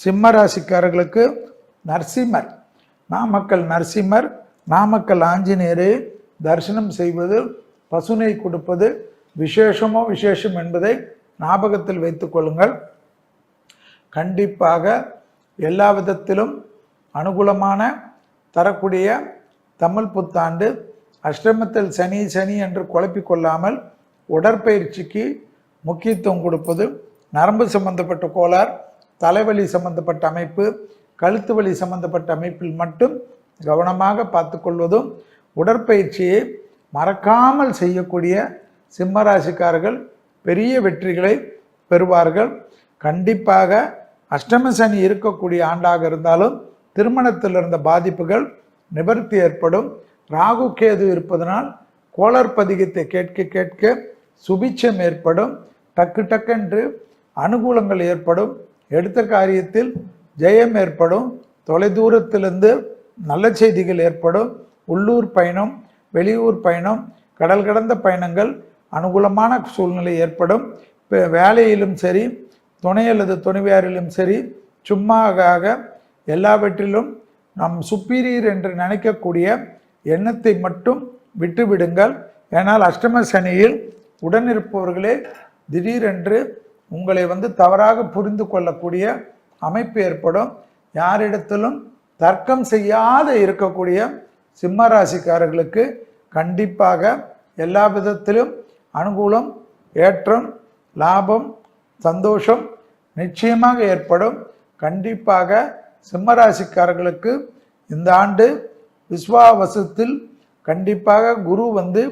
சிம்ம ராசிக்காரர்களுக்கு நரசிம்மர். நாமக்கல் நரசிம்மர் நாமக்கல் ஆஞ்சநேயரை தரிசனம் செய்வது பசுனை கொடுப்பது விசேஷமோ விசேஷம் என்பதை ஞாபகத்தில் வைத்துக் கொள்ளுங்கள். கண்டிப்பாக எல்லா விதத்திலும் அனுகூலமான தரக்கூடிய தமிழ் புத்தாண்டு அஷ்டமத்தில் சனி சனி என்று குழப்பிக்கொள்ளாமல் உடற்பயிற்சிக்கு முக்கியத்துவம் கொடுப்பது நரம்பு சம்பந்தப்பட்ட கோளாறு தலைவலி சம்பந்தப்பட்ட அமைப்பு கழுத்து வலி சம்பந்தப்பட்ட அமைப்பில் மட்டும் கவனமாக பார்த்துக்கொள்வதும் உடற்பயிற்சியை மறக்காமல் செய்யக்கூடிய சிம்மராசிக்காரர்கள் பெரிய வெற்றிகளை பெறுவார்கள். கண்டிப்பாக அஷ்டம சனி இருக்கக்கூடிய ஆண்டாக இருந்தாலும் திருமணத்தில் இருந்த பாதிப்புகள் நிவர்த்தி ஏற்படும். ராகு கேது இருப்பதனால் கோளர் பதிகத்தை கேட்க கேட்க சுபிச்சம் ஏற்படும். டக்கு டக்கென்று அனுகூலங்கள் ஏற்படும். எடுத்த காரியத்தில் ஜெயம் ஏற்படும். தொலைதூரத்திலிருந்து நல்ல செய்திகள் ஏற்படும். உள்ளூர் பயணம் வெளியூர் பயணம் கடல் கடந்த பயணங்கள் அனுகூலமான சூழ்நிலை ஏற்படும். இப்போ வேலையிலும் சரி துணை அல்லது துணைவியாரிலும் சரி சும்மாக எல்லாவற்றிலும் நம் சுப்பீரியர் என்று நினைக்கக்கூடிய எண்ணத்தை மட்டும் விட்டுவிடுங்கள். ஏனால் அஷ்டம சனியில் உடனிருப்பவர்களே திடீரென்று உங்களை வந்து தவறாக புரிந்து கொள்ளக்கூடிய அமைப்பு ஏற்படும். யாரிடத்திலும் தர்க்கம் செய்யாத இருக்கக்கூடிய சிம்ம ராசிக்காரர்களுக்கு கண்டிப்பாக எல்லா விதத்திலும் அனுகூலம் ஏற்றம் லாபம் சந்தோஷம் நிச்சயமாக ஏற்படும். கண்டிப்பாக சிம்மராசிக்காரர்களுக்கு இந்த ஆண்டு விஸ்வாவசத்தில் கண்டிப்பாக குரு வந்து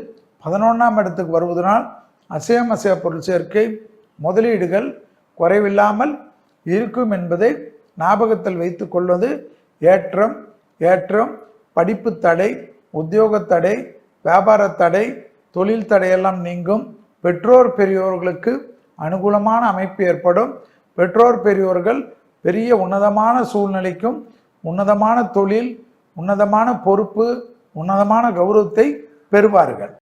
பதினொன்றாம் இடத்துக்கு வருவதனால் அசையம் அசைய பொருள் சேர்க்கை முதலீடுகள் குறைவில்லாமல் இருக்கும் என்பதை ஞாபகத்தில் வைத்து கொள்வது ஏற்றம் ஏற்றம் படிப்பு தடை உத்தியோக தடை வியாபார தடை தொழில் தடையெல்லாம் நீங்கும். பெற்றோர் பெரியோர்களுக்கு அனுகூலமான அமைப்பு ஏற்படும். பெற்றோர் பெரியோர்கள் பெரிய உன்னதமான சூழ்நிலைக்கும் உன்னதமான தொழில் உன்னதமான பொறுப்பு உன்னதமான கௌரவத்தை பெறுவார்கள்.